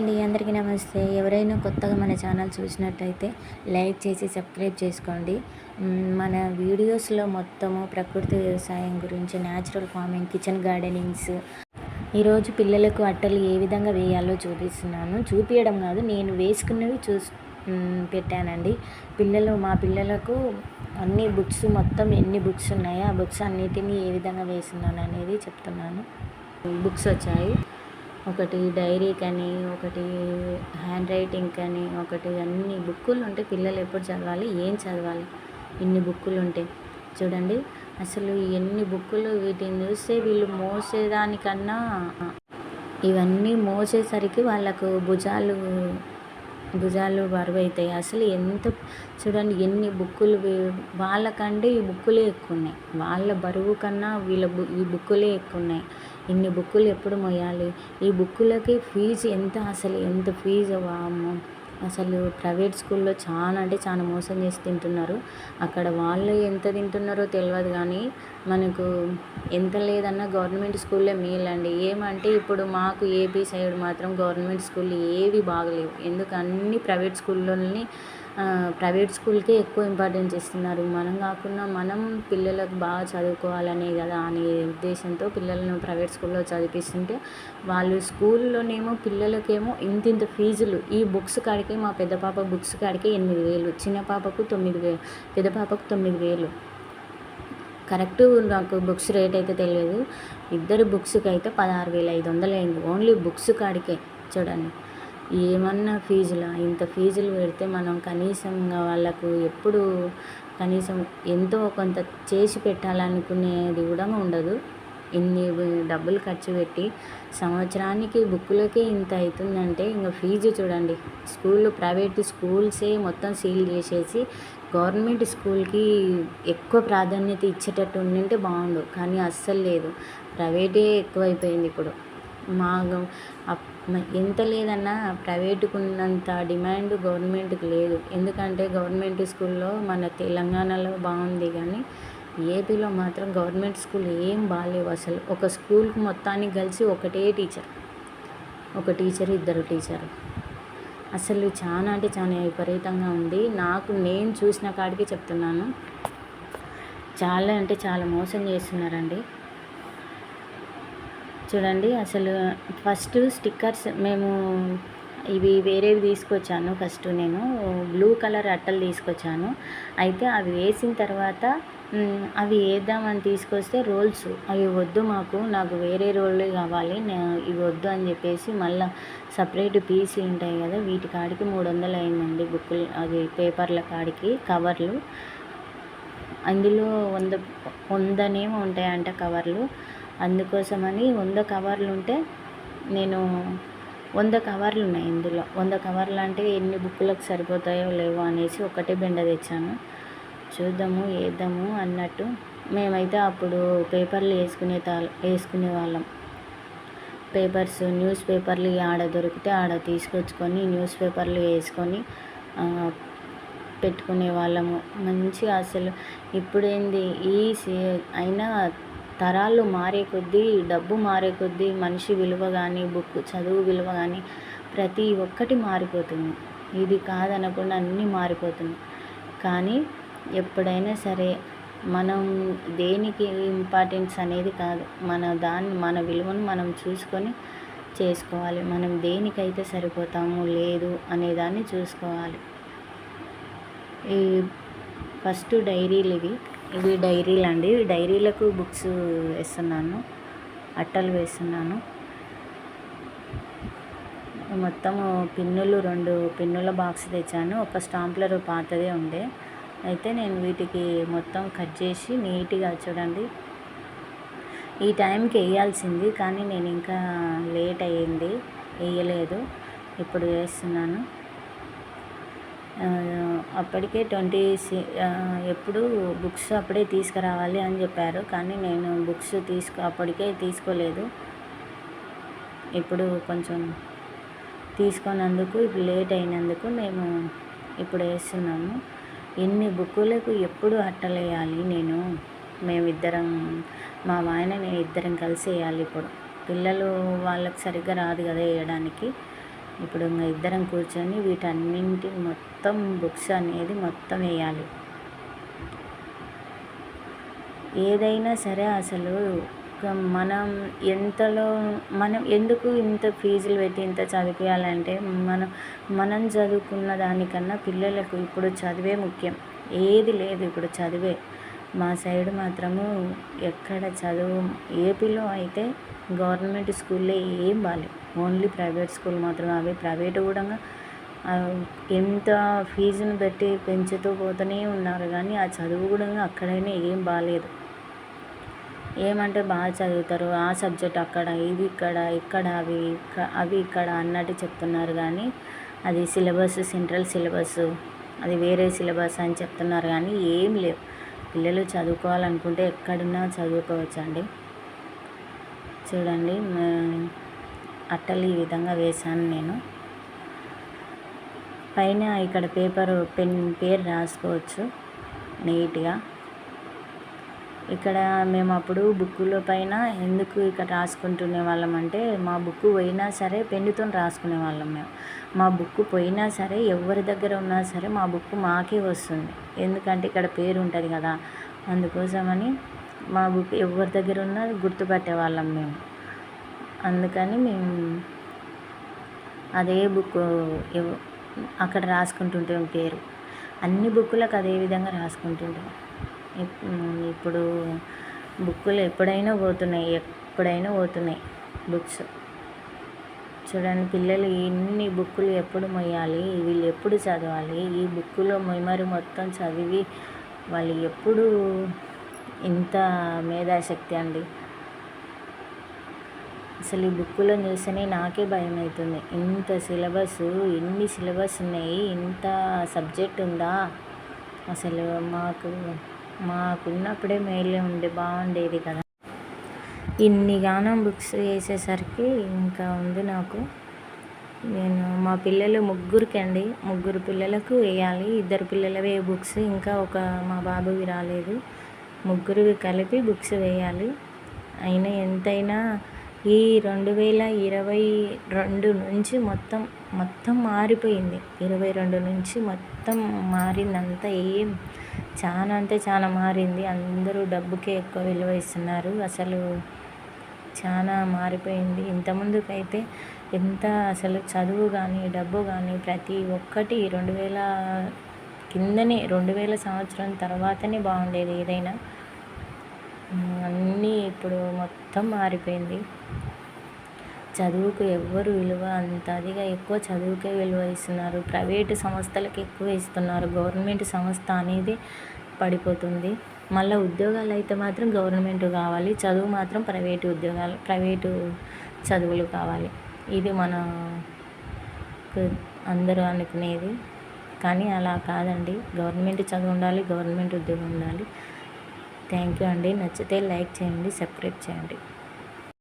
అండి అందరికీ నమస్తే. ఎవరైనా కొత్తగా మన ఛానల్ చూసినట్టయితే లైక్ చేసి సబ్స్క్రైబ్ చేసుకోండి. మన వీడియోస్లో మొత్తము ప్రకృతి వ్యవసాయం గురించి న్యాచురల్ ఫార్మింగ్ కిచెన్ గార్డెనింగ్స్ ఈరోజు పిల్లలకు అట్టలు ఏ విధంగా వేయాలో చూపిస్తున్నాను. చూపించడం కాదు నేను వేసుకున్నవి చూ పెట్టానండి. పిల్లలు మా పిల్లలకు అన్ని బుక్స్ మొత్తం ఎన్ని బుక్స్ ఉన్నాయో ఆ బుక్స్ అన్నిటినీ ఏ విధంగా వేస్తున్నాను అనేది చెప్తున్నాను. బుక్స్ వచ్చాయి. ఒకటి డైరీకి అని ఒకటి హ్యాండ్ రైటింగ్ అని ఒకటి అన్ని బుక్కులు ఉంటే పిల్లలు ఎప్పుడు చదవాలి ఏం చదవాలి? ఇన్ని బుక్కులు ఉంటాయి చూడండి అసలు ఎన్ని బుక్కులు వీటిని చూస్తే వీళ్ళు మోసేదానికన్నా ఇవన్నీ మోసేసరికి వాళ్ళకు భుజాలు భుజాలు బరువు అవుతాయి అసలు ఎంత చూడండి ఎన్ని బుక్కులు వాళ్ళకంటే ఈ బుక్కులే ఎక్కువ ఉన్నాయి వాళ్ళ బరువు కన్నా వీళ్ళ బు ఈ బుక్కులే ఎక్కువ ఉన్నాయి ఇన్ని బుక్కులు ఎప్పుడు మోయాలి ఈ బుక్కులకి ఫీజు ఎంత అసలు? ఎంత ఫీజు? వామ్మో! అసలు ప్రైవేట్ స్కూల్లో చాలా అంటే చాలా మోసం చేసి తింటున్నారు. అక్కడ వాళ్ళు ఎంత తింటున్నారో తెలియదు కానీ మనకు ఎంత లేదన్నా గవర్నమెంట్ స్కూల్లే మేలండి. ఏమంటే ఇప్పుడు మాకు ఏపీ సైడ్ మాత్రం గవర్నమెంట్ స్కూల్ ఏవి బాగలేవు. ఎందుకు? అన్ని ప్రైవేట్ స్కూల్లోని ప్రైవేట్ స్కూల్కే ఎక్కువ ఇంపార్టెన్స్ ఇస్తున్నారు. మనం కాకుండా మనం పిల్లలకు బాగా చదువుకోవాలనే కదా అనే ఉద్దేశంతో పిల్లలను ప్రైవేట్ స్కూల్లో చదివిస్తుంటే వాళ్ళు స్కూల్లోనేమో పిల్లలకేమో ఇంత ఇంత ఫీజులు. ఈ బుక్స్ కాడికి మా పెద్ద పాప బుక్స్ కాడికి ఎనిమిది వేలు. చిన్న పాపకు తొమ్మిది వేలు పెద్ద పాపకు తొమ్మిది వేలు. కరెక్ట్ నాకు బుక్స్ రేట్ అయితే తెలియదు. ఇద్దరు బుక్స్కి అయితే పదహారు వేల ఐదు వందలు అయింది. ఓన్లీ బుక్స్ కాడికే. చూడండి. ఏమన్నా ఫీజులా? ఇంత ఫీజులు పెడితే మనం కనీసం వాళ్ళకు ఎప్పుడు కనీసం ఎంతో కొంత చేసి పెట్టాలనుకునేది కూడా ఉండదు. ఇన్ని డబ్బులు ఖర్చు పెట్టి సంవత్సరానికి బుక్కులకే ఇంత అవుతుందంటే ఇంకా ఫీజు చూడండి. స్కూల్ ప్రైవేట్ స్కూల్సే మొత్తం సీల్ చేసేసి గవర్నమెంట్ స్కూల్కి ఎక్కువ ప్రాధాన్యత ఇచ్చేటట్టు ఉండింటే బాగుండు. కానీ అస్సలు లేదు. ప్రైవేటే ఎక్కువైపోయింది ఇప్పుడు. మా ఎంత లేదన్నా ప్రైవేటుకు ఉన్నంత డిమాండ్ గవర్నమెంట్కి లేదు. ఎందుకంటే గవర్నమెంట్ స్కూల్లో మన తెలంగాణలో బాగుంది కానీ ఏపీలో మాత్రం గవర్నమెంట్ స్కూల్ ఏం బాగాలేవు అసలు. ఒక స్కూల్కి మొత్తానికి కలిసి ఒకటే టీచర్. ఒక టీచర్ ఇద్దరు టీచర్. అసలు చాలా అంటే చాలా విపరీతంగా ఉంది. నాకు నేను చూసిన కాడికి చెప్తున్నాను. చాలా అంటే చాలా మోసం చేస్తున్నారండి. చూడండి అసలు ఫస్ట్ స్టిక్కర్స్ మేము ఇవి వేరేవి తీసుకొచ్చాను ఫస్ట్ నేను. బ్లూ కలర్ అట్టలు తీసుకొచ్చాను. అయితే అవి వేసిన తర్వాత అవి వేద్దామని తీసుకొస్తే రోల్స్. అవి వద్దు మాకు నాకు వేరే రోల్ కావాలి ఇవి వద్దు అని చెప్పేసి మళ్ళీ సపరేట్ పీసులు ఉంటాయి కదా వీటి కాడికి మూడు వందలు అయిందండి బుక్కులు అది పేపర్ల కాడికి కవర్లు. అందులో వంద వందనేమో ఉంటాయంట కవర్లు. అందుకోసమని వంద కవర్లు ఉంటే నేను వంద కవర్లు ఉన్నాయి ఇందులో. వంద కవర్లు అంటే ఎన్ని బుక్కులకు సరిపోతాయో లేవో అనేసి ఒకటే బెండ తెచ్చాను. చూద్దాము వేద్దాము అన్నట్టు మేమైతే అప్పుడు పేపర్లు వేసుకునే తా వేసుకునే వాళ్ళం. పేపర్స్ న్యూస్ పేపర్లు ఆడ దొరికితే ఆడ తీసుకొచ్చుకొని న్యూస్ పేపర్లు వేసుకొని పెట్టుకునే వాళ్ళము. మంచిగా అసలు ఇప్పుడేంది ఈ సీ- అయినా తరాలు మారే కొద్దీ డబ్బు మారే కొద్దీ మనిషి విలువ కానీ బుక్ చదువు విలువ కానీ ప్రతి ఒక్కటి మారిపోతుంది. ఇది కాదనకుండా అన్నీ మారిపోతుంది. కానీ ఎప్పుడైనా సరే మనం దేనికి ఇంపార్టెన్స్ అనేది కాదు. మన దాన్ని మన విలువను మనం చూసుకొని చేసుకోవాలి. మనం దేనికైతే సరిపోతాము లేదు అనేదాన్ని చూసుకోవాలి. ఈ ఫస్ట్ డైరీలు ఇవి. ఇవి డైరీలు అండి. డైరీలకు బుక్స్ వేస్తున్నాను. అట్టలు వేస్తున్నాను. మొత్తము పిన్నులు రెండు పిన్నుల బాక్స్ తెచ్చాను. ఒక స్టాంప్లర్ పాతదే ఉండే. అయితే నేను వీటికి మొత్తం కట్ చేసి నీట్గా చూడండి. ఈ టైంకి వేయాల్సింది కానీ నేను ఇంకా లేట్ అయ్యింది. వేయలేదు. ఇప్పుడు వేస్తున్నాను. అప్పటికే ట్వంటీ ఎప్పుడు బుక్స్ అప్పుడే తీసుకురావాలి అని చెప్పారు. కానీ నేను బుక్స్ తీసుకో అప్పటికే తీసుకోలేదు. ఇప్పుడు కొంచెం తీసుకున్నందుకు ఇప్పుడు లేట్ అయినందుకు మేము ఇప్పుడు వేస్తున్నాము. ఎన్ని బుక్కులకు ఎప్పుడు అట్టలేయాలి నేను? మేమిద్దరం మా వాయన నేను ఇద్దరం కలిసి వేయాలి ఇప్పుడు. పిల్లలు వాళ్ళకి సరిగ్గా రాదు కదా వేయడానికి. ఇప్పుడు ఇంకా ఇద్దరం కూర్చొని వీటన్నింటి మొత్తం బుక్స్ అనేది మొత్తం వేయాలి. ఏదైనా సరే అసలు మనం ఎంతలో మనం ఎందుకు ఇంత ఫీజులు పెట్టి ఇంత చదివించాలంటే మనం మనం చదువుకున్న దానికన్నా పిల్లలకు ఇప్పుడు చదివే ముఖ్యం. ఏది లేదు ఇప్పుడు చదివే. మా సైడ్ మాత్రము ఎక్కడ చదువు ఏపీలో అయితే గవర్నమెంట్ స్కూల్లో ఏం బాగాలేవు ఓన్లీ ప్రైవేట్ స్కూల్ మాత్రమే అవి ప్రైవేట్ కూడా ఎంత ఫీజును పెట్టి పెంచుతూ పోతూనే ఉన్నారు. కానీ ఆ చదువు కూడా అక్కడైనా ఏం బాగాలేదు ఏమంటే బాగా చదువుతారు. ఆ సబ్జెక్ట్ అక్కడ ఇది ఇక్కడ ఇక్కడ అవి అవి ఇక్కడ అన్నట్టు చెప్తున్నారు. కానీ అది సిలబస్ సెంట్రల్ సిలబస్ అది వేరే సిలబస్ అని చెప్తున్నారు. కానీ ఏం లేవు. పిల్లలు చదువుకోవాలనుకుంటే ఎక్కడున్నా చదువుకోవచ్చండి. చూడండి అట్టలు ఈ విధంగా వేశాను నేను. పైన ఇక్కడ పేపర్ పెన్ పేరు రాసుకోవచ్చు నీట్గా. ఇక్కడ మేము అప్పుడు బుక్కుల పైన ఎందుకు ఇక్కడ రాసుకుంటునే వాళ్ళం అంటే మా బుక్ పోయినా సరే పెన్నుతో రాసుకునే వాళ్ళం మేము. మా బుక్ పోయినా సరే ఎవరి దగ్గర ఉన్నా సరే మా బుక్ మాకే వస్తుంది. ఎందుకంటే ఇక్కడ పేరు ఉంటుంది కదా. అందుకోసమని మా బుక్ ఎవరి దగ్గర ఉన్నా గుర్తుపెట్టే వాళ్ళం మేము. అందుకని మేము అదే బుక్ అక్కడ రాసుకుంటుంటాం పేరు. అన్ని బుక్కులకు అదే విధంగా రాసుకుంటుంటాం. ఇప్పుడు బుక్కులు ఎప్పుడైనా పోతున్నాయి ఎప్పుడైనా పోతున్నాయి బుక్స్. చూడండి పిల్లలు ఎన్ని బుక్కులు ఎప్పుడు మొయ్యాలి వీళ్ళు ఎప్పుడు చదవాలి ఈ బుక్కులో మెమరీ మొత్తం చదివి వాళ్ళు ఎప్పుడు ఇంత మేధాశక్తి అండి. అసలు ఈ బుక్కులో చూస్తేనే నాకే భయం అవుతుంది ఇంత సిలబస్ ఎన్ని సిలబస్ ఉన్నాయి ఇంత సబ్జెక్ట్ ఉందా? అసలు మాకు మాకున్నప్పుడే మేలే ఉండే బాగుండేది కదా. ఇన్ని గానం బుక్స్ వేసేసరికి ఇంకా ఉంది నాకు. నేను మా పిల్లలు ముగ్గురికి అండి ముగ్గురు పిల్లలకు వేయాలి ఇద్దరు పిల్లలవే బుక్స్. ఇంకా ఒక మా బాబువి రాలేదు. ముగ్గురు కలిపి బుక్స్ వేయాలి. అయినా ఎంతైనా ఈ రెండు వేల ఇరవై రెండు నుంచి మొత్తం మొత్తం మారిపోయింది. ఇరవై రెండు నుంచి మొత్తం మారిందంతా ఏం చాలా అంటే చాలా మారింది. అందరూ డబ్బుకే ఎక్కువ విలువ ఇస్తున్నారు. అసలు చాలా మారిపోయింది. ఇంతముందుకైతే ఎంత అసలు చదువు కానీ డబ్బు కానీ ప్రతి ఒక్కటి రెండు వేల కిందనే రెండు వేల సంవత్సరం తర్వాతనే బాగుండేది. ఏదైనా అన్నీ ఇప్పుడు మొత్తం మారిపోయింది. చదువుకు ఎవ్వరు విలువ అంత అదిగా ఎక్కువ చదువుకే విలువ ఇస్తున్నారు. ప్రైవేటు సంస్థలకు ఎక్కువ ఇస్తున్నారు. గవర్నమెంట్ సంస్థ అనేది పడిపోతుంది. మళ్ళీ ఉద్యోగాలు అయితే మాత్రం గవర్నమెంట్ కావాలి. చదువు మాత్రం ప్రైవేటు ఉద్యోగాలు ప్రైవేటు చదువులు కావాలి. ఇది మన అందరూ అనుకునేది. కానీ అలా కాదండి. గవర్నమెంట్ చదువు ఉండాలి గవర్నమెంట్ ఉద్యోగం ఉండాలి. థ్యాంక్ యూ అండి. నచ్చితే లైక్ చేయండి సబ్స్క్రైబ్ చేయండి.